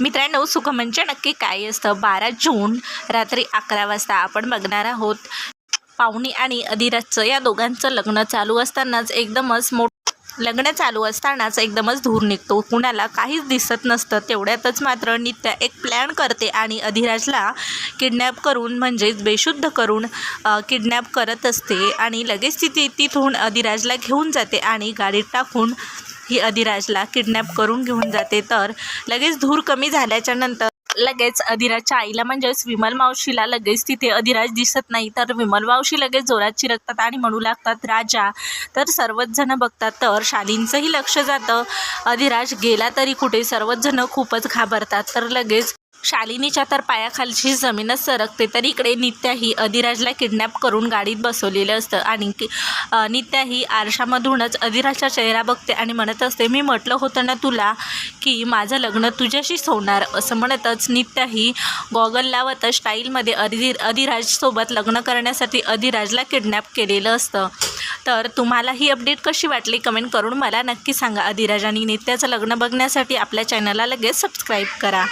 मित्रांनो सुख म्हणजे नक्की काय असतं? बारा जून रात्री अकरा वाजता आपण बघणार आहोत. पाहुणी आणि अधिराजचं या दोघांचं लग्न चालू असतानाच एकदमच मोठ लग्न चालू असतानाच एकदमच धूर निघतो. कुणाला काहीच दिसत नसतं. तेवढ्यातच मात्र नित्या एक प्लॅन करते आणि अधिराजला किडनॅप करून म्हणजेच बेशुद्ध करून किडनॅप करत असते. आणि लगेच ती तिथून अधिराजला घेऊन जाते आणि गाडीत टाकून ही अधिराजला किडनॅप करून घेऊन जाते. तर लगेच धूर कमी झाल्याच्यानंतर लगेच अधिराजच्या आईला म्हणजेच विमल मावशीला लगेच तिथे अधिराज दिसत नाही. तर विमल मावशी लगेच जोरात चिरकतात आणि म्हणू लागतात राजा. तर सर्वच जण बघतात. तर शालींचंही लक्ष जातं. अधिराज गेला तरी कुठे सर्वच जण खूपच घाबरतात. तर लगेच शालिनीच्या तर पायाखालची जमीनच सरकते तर इकडे नित्याही अधिराजला किडनॅप करून गाडीत बसवलेलं असतं. आणि की नित्याही आरशामधूनच अधिराजचा चेहरा बघते आणि म्हणत असते मी म्हटलं होतं ना तुला की माझं लग्न तुझ्याशीच होणार. असं म्हणतच नित्याही गॉगल लावत स्टाईलमध्ये अधि अधिराजसोबत लग्न करण्यासाठी अधिराजला किडनॅप केलेलं असतं. तर तुम्हाला ही अपडेट कशी वाटली कमेंट करून मला नक्की सांगा. अधिराज आणि नित्याचं लग्न बघण्यासाठी आपल्या चॅनलला लगेच सबस्क्राईब करा.